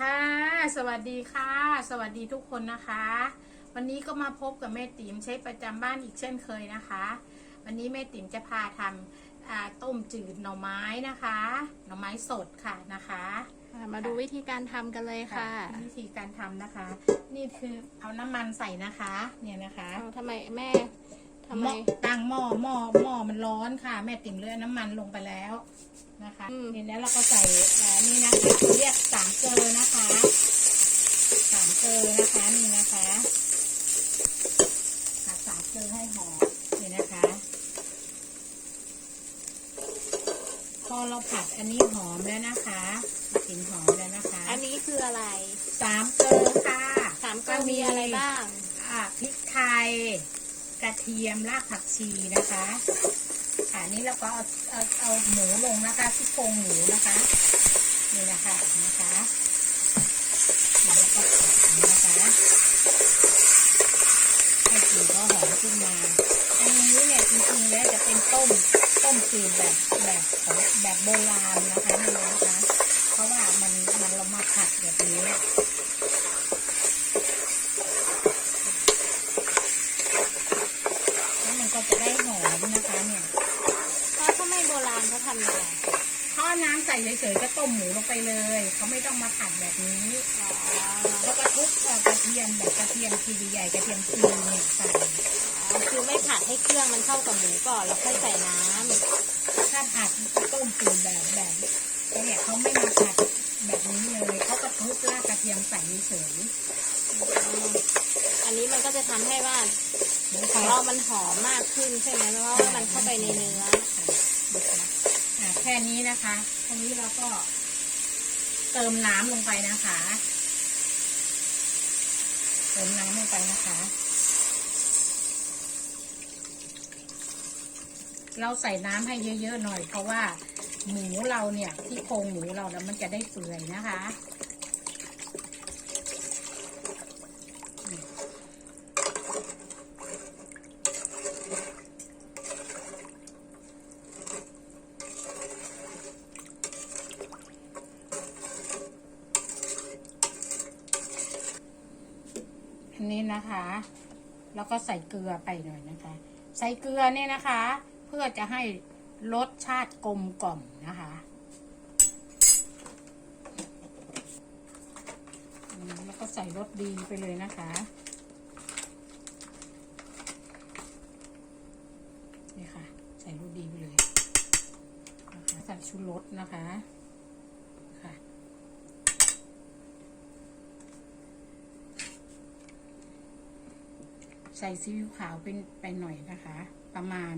ค่ะ สวัสดีค่ะ สวัสดีทุกคนนะคะ วันนี้ก็มาพบกับแม่ติ๋มเชฟประจำบ้านอีกเช่นเคยนะคะ วันนี้แม่ติ๋มจะพาทำอ่าต้มจืดหน่อไม้นะคะ หน่อไม้สดค่ะนะคะค่ะมาดูวิธีการทำกันเลยค่ะ วิธีการทำนะคะ นี่คือเอาน้ำมันใส่นะคะ เนี่ยนะคะเอาทำไมแม่ ทำหไมม้อตั้งหม้อหม้อหม้อมันร้อนค่ะ แม่ติ๋มเลือน้ำมันลงไปแล้วนะคะอืมนี่แล้วเราก็ใส่เอ่อนี่นะคะเรียกสามเกลอนะคะสามเกลอนะคะนี่นะคะค่ะสามเกลอให้หอมนี่นะคะ พอเราผัดอันนี้หอมแล้วนะคะกลิ่นหอมแล้วนะคะอันนี้คืออะไรสามเกลอค่ะสามก็มีอะไรบ้าง อ่าพริกไทยก ระเทียมรากผักชีนะคะอันนี้เราก็เอาเอาเอาหมูลงนะคะที่โครงหมูนะคะนี่นะคะนะคะแล้วก็ผัดนะคะให้กลิ่นก็หอมขึ้นมา อันนี้เนี่ยจริงๆแล้วจะเป็นต้มต้มจืดแบบแบบของแบบโบราณนะคะนี่นะคะ เพราะว่ามันมันเรามาผัดแบบนี้ แล้วมัน ก็จะได้หอมนะคะเนี่ยถ้าถ้าไม่โบราณเขาทำยังไงถ้าน้ำใส่เฉยๆก็ต้มหมูลงไปเลยเขาไม่ต้องมาผัดแบบนี้อ๋อเขาก็ทุบเอากระเทียมแบบกระเทียมทีใหญ่กระเทียมทีเนี่ยใส่อ๋อคือไม่ผัดให้เครื่องมันเข้ากับหมูก่อนแล้วค่อยใส่น้ำถ้าผัดต้มจืดแบบแบบเนี่ยเขาไม่มาผัดแบบนี้เลยเขาก็ทุบรากกระเทียมใส่เฉย อันนี้มันก็จะทำให้ว่าๆของเรามันหอมมากขึ้นใช่ไหมเพราะว่ามันเข้าไปในเนื้ออะแค่นี้นะคะทีนี้เราก็เติมน้ำลงไปนะคะ เติมน้ำลงไปนะคะ เราใส่น้ำให้เยอะๆหน่อย เพราะว่าหมูเราเนี่ยที่โครงหมูเราแล้วมันจะได้เปื่อยนะคะ อั นะคะ แล้วก็ใส่เกลือไปหน่อยนะคะ ใส่เกลือเนี่ยนะคะ เพื่อจะให้รสชาติกลมกล่อมนะคะแล้วก็ใส่รสดีไปเลยนะคะนี่ค่ะ ใส่รสดีไปเลยนะคะใส่ชูรสนะคะ ใส่ซีอิ๊วขาวเป็นไปหน่อยนะคะ ประมาณ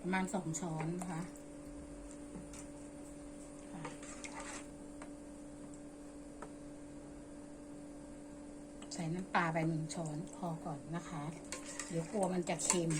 ประมาณสองช้อนนะคะค่ะใส่น้ำปลาไปหนึ่งช้อนพอก่อนนะคะ เดี๋ยวกลัวมันจะเค็ม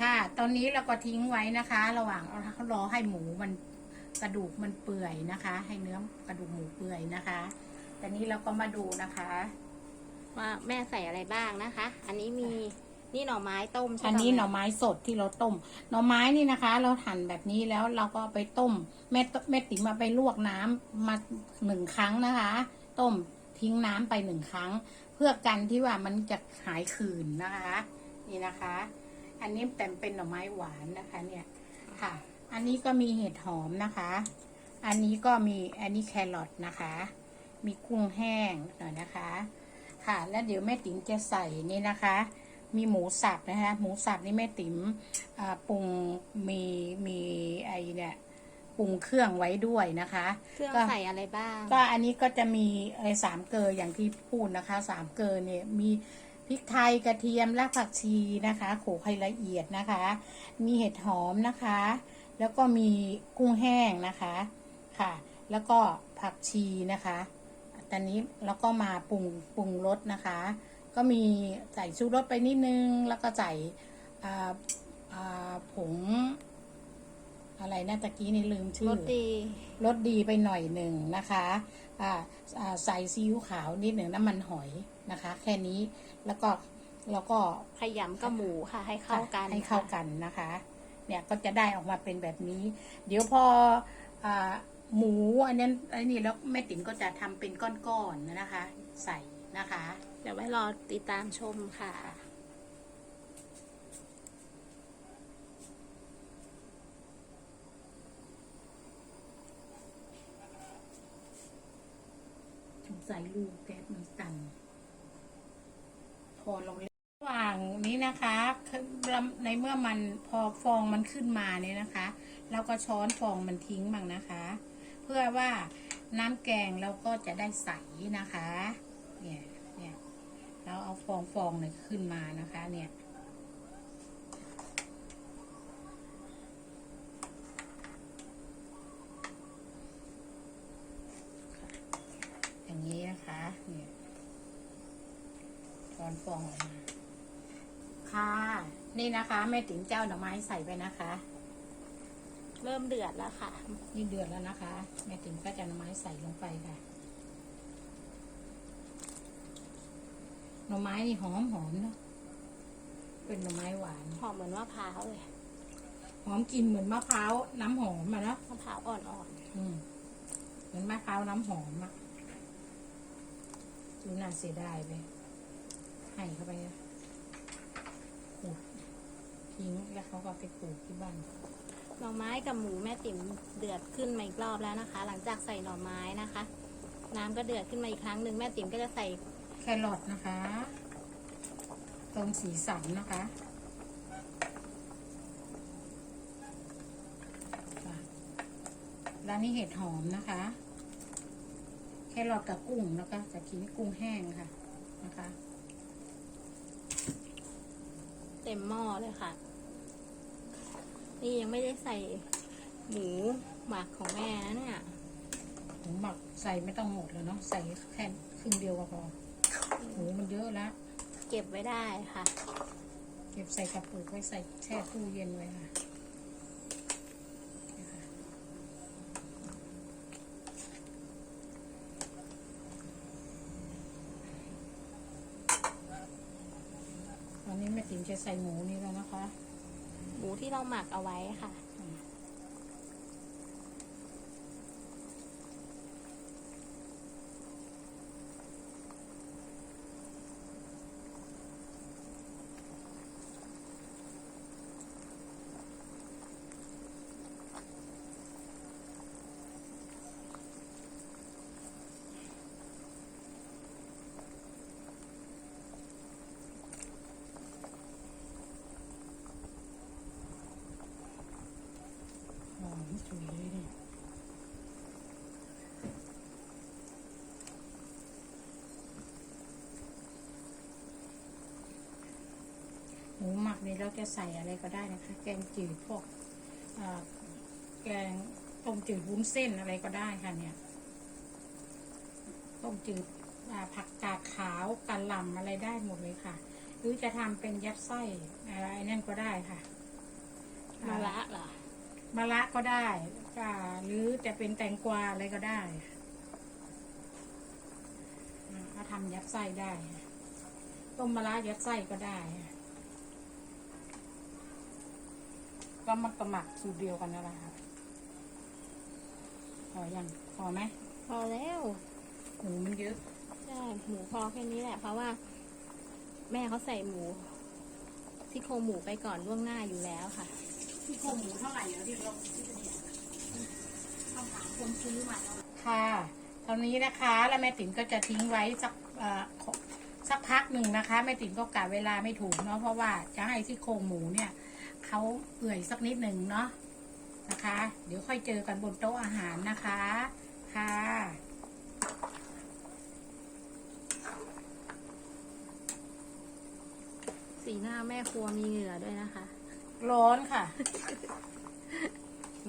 ค่ะ ตอนนี้เราก็ทิ้งไว้นะคะ ระหว่างรอให้หมูมัน กระดูกมันเปื่อยนะคะ ให้เนื้อกระดูกหมูเปื่อยนะคะแต่นี้เราก็มาดูนะคะ ว่าแม่ใส่อะไรบ้างนะคะ อันนี้มีนี่หน่อไม้ต้มใช่อันปะนี้หน่อไม้สดที่เราต้ม หน่อไม้นี่นะคะ เราหั่นแบบนี้แล้วเราก็เอาไปต้ม แม่ตแม่ติ๋มมาไปลวกน้ำมาหนึ่งครั้งนะคะ ต้มทิ้งน้ำไปหนึ่งครั้ง เพื่อกันที่ว่ามันจะหายขืนนะคะ นี่นะคะ อันนี้แต่เป็นหน่อไม้หวานนะคะ เนี่ยค่ะ อันนี้ก็มีเห็ดหอมนะคะ อันนี้ก็มีอันนี้แครอทนะคะ มีกุ้งแห้งหน่อยนะคะ ค่ะ แล้วเดี๋ยวแม่ติ๋มจะใส่นี่นะคะ มีหมูสับนะคะ หมูสับนี่แม่ติ๋มอ่าปรุงมีมีไอเนี่ยปรุงเครื่องไว้ด้วยนะคะ เครื่องก็ใส่อะไรบ้าง ก็อันนี้ก็จะมีไอ้สามเกลออย่างที่พูดนะคะ สามเกลอเนี่ยมีพริกไทยกระเทียมรากผักชีนะคะ โขลกให้ละเอียดนะคะ มีเห็ดหอมนะคะ แล้วก็มีกุ้งแห้งนะคะค่ะ แล้วก็ผักชีนะคะตอนนี้แล้วก็มาปรุงปรุงรสนะคะ ก็มีใส่ชูรสไปนิดนึง แล้วก็ใส่อ่าอ่าผงอะไรนะตะกี้นี่ลืมชื่รอสดีรสดีไปหน่อยหนึ่งนะคะอ่าอ่าใส่ซีอิ๊วขาวนิดหนึ่งน้ำมันหอยนะคะ แค่นี้แล้วก็แล้วก็ขยำกับหมูค่ะ ให้เข้ากันให้เข้าค่ะกันนะคะ เนี่ยก็จะได้ออกมาเป็นแบบนี้ เดี๋ยวพออาหมูอันนั้นอันนี้แล้วแม่ติ๋มก็จะทำเป็นก้อนๆนะคะ ใส่นะคะ เดี๋ยวไว้รอติดตามชมค่ะสงสัยลูกแก๊สมันตันพอเราระหว่าง นี้นะคะในเมื่อมันพอฟองมันขึ้นมาเนี่ยนะคะเราก็ช้อนฟองมันทิ้งบ้างนะคะ เพื่อว่าน้ำแกงเราก็จะได้ใสนะคะเนี่ยเนี่ยเราเอาฟองฟองเนี่ยขึ้นมานะคะเนี่ยอย่างนี้นะคะเนี่ยช้อนฟองออกมา ค่ะ นี่นะคะแม่ติ๋มเจ้าหน่อไม้ใส่ไปนะคะ เริ่มเดือดแล้วค่ะ นี่เดือดแล้วนะคะ แม่ติ๋มก็จะหน่อไม้ใส่ลงไปค่ะ หน่อไม้นี่หอมหอมเนาะเป็นหน่อไม้หวานหอมเหมือนมะพร้าวเลยหอมกลินเหมือนมะพร้าวน้ำหอมอะเนาะมะพร้าวอ่อนอืมเหมือนมะพร้าวน้ำหอมอะดูน่าเสียดายไปให้เข้าไปนะขูด ทิ้งแล้วเขาก็เอาไปปลูกที่บ้านๆหน่อไม้กับหมูแม่ติ๋มเดือดขึ้นมาอีกรอบแล้วนะคะ หลังจากใส่หน่อไม้นะคะ น้ำก็เดือดขึ้นมาอีกครั้งหนึ่งแม่ติ๋มก็จะใส่แครอทนะคะเติมสีสันนะคะค่ะแล้วนี่เห็ดหอมนะคะ แครอทกับกุ้งนะคะจะกินกุ้งแห้งค่ะนะคะ เต็มหม้อเลยค่ะ นี่ยังไม่ได้ใส่หมูหมักของแม่นะเนี่ยหมูหมักใส่ไม่ต้องหมดแล้วเนาะใส่แค่ครึ่งเดียวก็พอหมูมันเยอะแล้วเก็บไว้ได้ค่ะ เก็บใส่กระปุกไว้ใส่แช่ตู้เย็นไว้ค่ะนี่ค่ะตอนนี้แม่ติ๋มจะใส่หมูนี่แล้วนะคะห มูที่เราหมักเอาไว้ค่ะ หอมฉุยเลยเนี่ยหมูหมักนี่เรา จะใส่อะไรก็ได้นะคะ แกงจืดพวกเอ่อแกงต้มจืดวุ้นเส้นอะไรก็ได้ค่ะเนี่ยต้มจืดอ่าผักกาดขาวกะหล่ำอะไรได้หมดเลยค่ะ หรือจะทำเป็นยัดไส้อะไรนั่นก็ได้ค่ะมะระเหรอมะระก็ได้ค่ะหรือจะเป็นแตงกวาอะไรก็ได้อ่าเอาทำยัดไส้ได้ค่ะต้มมะระยัดไส้ก็ได้ค่ะ ก็มันกระหมักสูตรเดียวกันนั่นแหละค่ะพอยังพอไหมพอแล้วหมูมันเยอะใช่หมูพอแค่นี้แหละ เพราะว่า แม่เขาใส่หมูที่โครงหมูไปก่อนล่วงหน้าอยู่แล้วค่ะที่โครงหมูเท่าไหร่แล้วที่เราที่จะเนี่ยต้องถามคนซื้อมาค่ะตอนนี้นะคะแล้วแม่ติ๋มก็จะทิ้งไว้สักเอ่อขอสักพักหนึ่งนะคะแม่ติ๋มก็กะเวลาไม่ถูกเนาะเพราะว่าจะให้ที่โครงหมูเนี่ย เขาเปื่อยสักนิดหนึ่งเนาะนะคะ เดี๋ยวค่อยเจอกันบนโต๊ะอาหารนะคะ ค่ะ สีหน้าแม่ครัวมีเหงื่อด้วยนะคะ ร้อนค่ะ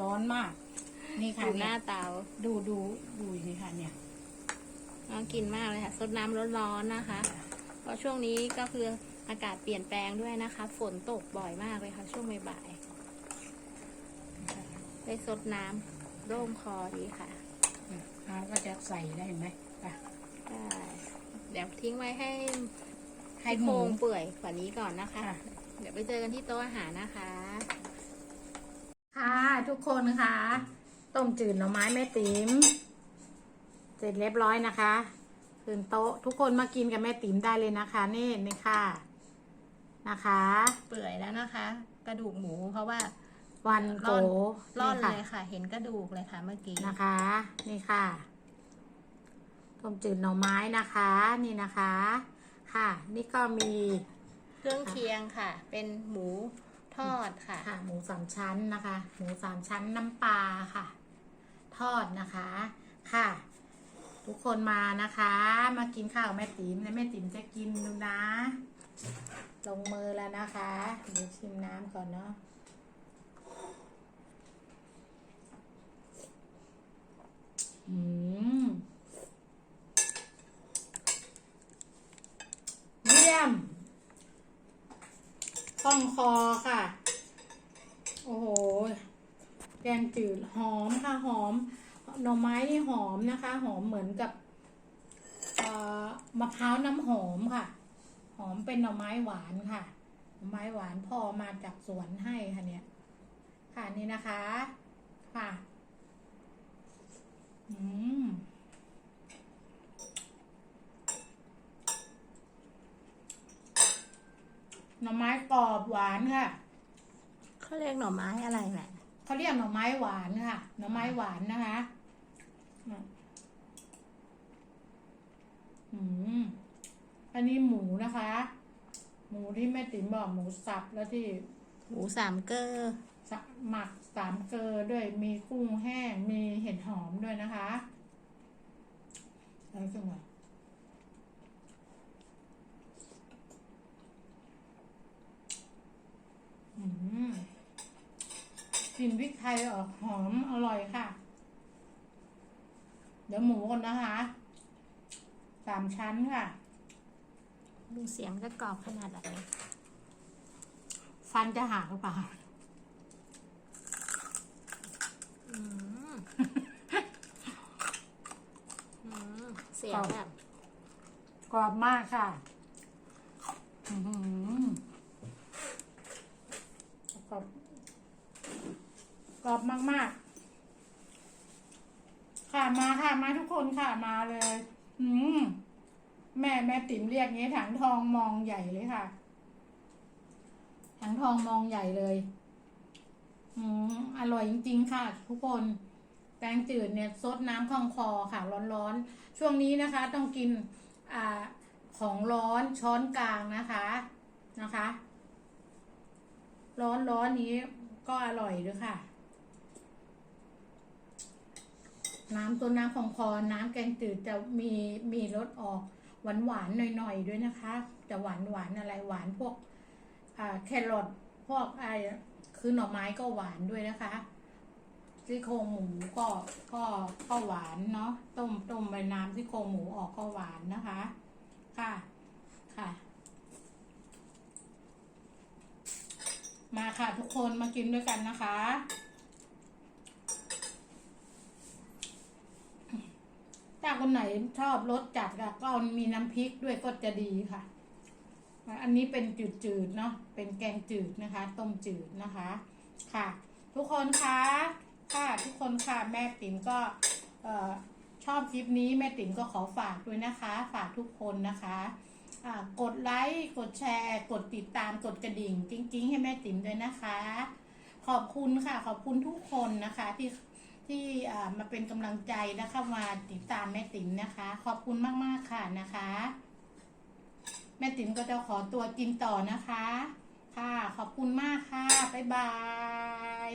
ร้อนมาก นี่ค่ะดูหเนี่น้ายเตาดูดูดูนี่ค่ะเนี่ย น่ากินมากเลยค่ะ สดน้ำร้อนๆนะคะ เพราะช่วงนี้ก็คือ อากาศเปลี่ยนแปลงด้วยนะคะ ฝนตกบ่อยมากเลยค่ะ ช่วงบ่ายๆได้สดน้ำร่มคอดีค่ะเราก็จะใส่ได้เห็นไหมไปได้เดี๋ยวทิ้งไว้ให้ให้ซี่หโครมูงเปื่อยกว่านี้ก่อนนะคะค่ะเดี๋ยวไปเจอกันที่โต๊ะอาหารนะคะ ค่ะ ทุกคนค่ะต้มจืดหน่อไม้แม่ติ๋มเสร็จเรียบร้อยนะคะคืนโต๊ะทุกคนมากินกับแม่ติ๋มได้เลยนะคะ นี่นี่ค่ะ นะคะ เปื่อยแล้วนะคะ กระดูกหมูเพราะว่าวันโกร่อนค่ะเลยค่ะ เห็นกระดูกเลยค่ะ เมื่อกี้นะคะ นี่ค่ะต้มจืดหน่อไม้นะคะ นี่นะคะ ค่ะ นี่ก็มีเครื่องเคียงค่ะ เป็นหมูทอดค่ะค่ะ หมูสามชั้นนะคะ หมูสามชั้นน้ำปลาค่ะ ทอดนะคะค่ะ ทุกคนมานะคะ มากินข้าวแม่ติ๋มและแม่ติ๋มจะกินดูนะ ลงมือแล้วนะคะเดี๋ยวชิมน้ำก่อนเนาะอืมเยี่ยมคล่องคอค่ะ โอ้โห แกงจืดหอมค่ะหอม หน่อไม้นี่หอมนะคะ หอมเหมือนกับเอ่อมะพร้าวน้ำหอมค่ะ หอมเป็นหน่อไม้หวานค่ะ หน่อไม้หวานพ่อมาจากสวนให้ค่ะเนี่ย ค่ะนี่นะคะ ค่ะ อืมหน่อไม้กรอบหวานค่ะเขาเรียกหน่อไม้อะไรแม่เขาเรียกหน่อไม้หวานค่ะ หน่อไม้หวานนะคะอะอืม อันนี้หมูนะคะ หมูที่แม่ติ๋มบอกหมูสับแล้วที่หมูสามเกลอสะหมักสามเกลอด้วยมีกุ้งแห้งมีเห็ดหอมด้วยนะคะอะไรจังหวะอืมกลิ่นพริกไทยออกหอมอร่อยค่ะ เดี๋ยวหมูก่อนนะคะ สามชั้นค่ะ ดูเสียงจะกรอบขนาดไหนฟันจะหักหรือเปล่าเสียงแบบ กรอบมากค่ะกรอบกรอบมาก ๆ ค่ะมาค่ะมาทุกคนค่ะมาเลย อืม แม่ติ๋มเรียกงี้ถังทองมองใหญ่เลยค่ะ ถังทองมองใหญ่เลยอืมอร่อยจริง ๆ ค่ะ ทุกคนแกงจืดเนี่ยซดน้ำคล่องคอค่ะ ร้อนๆ ช่วงนี้นะคะ ต้องกินอ่าของร้อนช้อนกลางนะคะนะคะ ร้อนร้อนนี้ก็อร่อยด้วยค่ะ น้ำตัวน้ำของคอน้ำแกงจืดจะมีมีรสออก หวานหวานหน่อยๆด้วยนะคะ จะหวานหวานอะไรหวานพวกแครอทพวกไอคือหน่อไม้ก็หวานด้วยนะคะซี่โครงหมูก็ก็ก็หวานเนาะต้มต้มใบน้ำซี่โครงหมูออกก็หวานนะคะ ค่ะค่ะ มาค่ะทุกคนมากินด้วยกันนะคะ ถ้า คนไหนชอบรสจัดอะก็มีน้ำพริกด้วยก็จะดีค่ะ อันนี้เป็นจืดๆเนาะเป็นแกงจืดนะคะ ต้มจืดนะคะ ค่ะ ทุกคนคะค่ะทุกคนค่ะแม่ติ๋มก็ชอบคลิปนี้แม่ติ๋มก็ขอฝากด้วยนะคะ ฝากทุกคนนะคะกดไลค์กดแชร์ กดติดตามกดกระดิ่งกิ้งๆ ให้แม่ติ๋มด้วยนะคะ ขอบคุณค่ะ ขอบคุณทุกคนนะคะที่ ที่มาเป็นกำลังใจนะคะมาติดตามแม่ติ๋มนะคะ ขอบคุณมากๆค่ะนะคะ แม่ติ๋มก็จะขอตัวกินต่อนะคะ ค่ะ ขอบคุณมากค่ะ บ๊ายบาย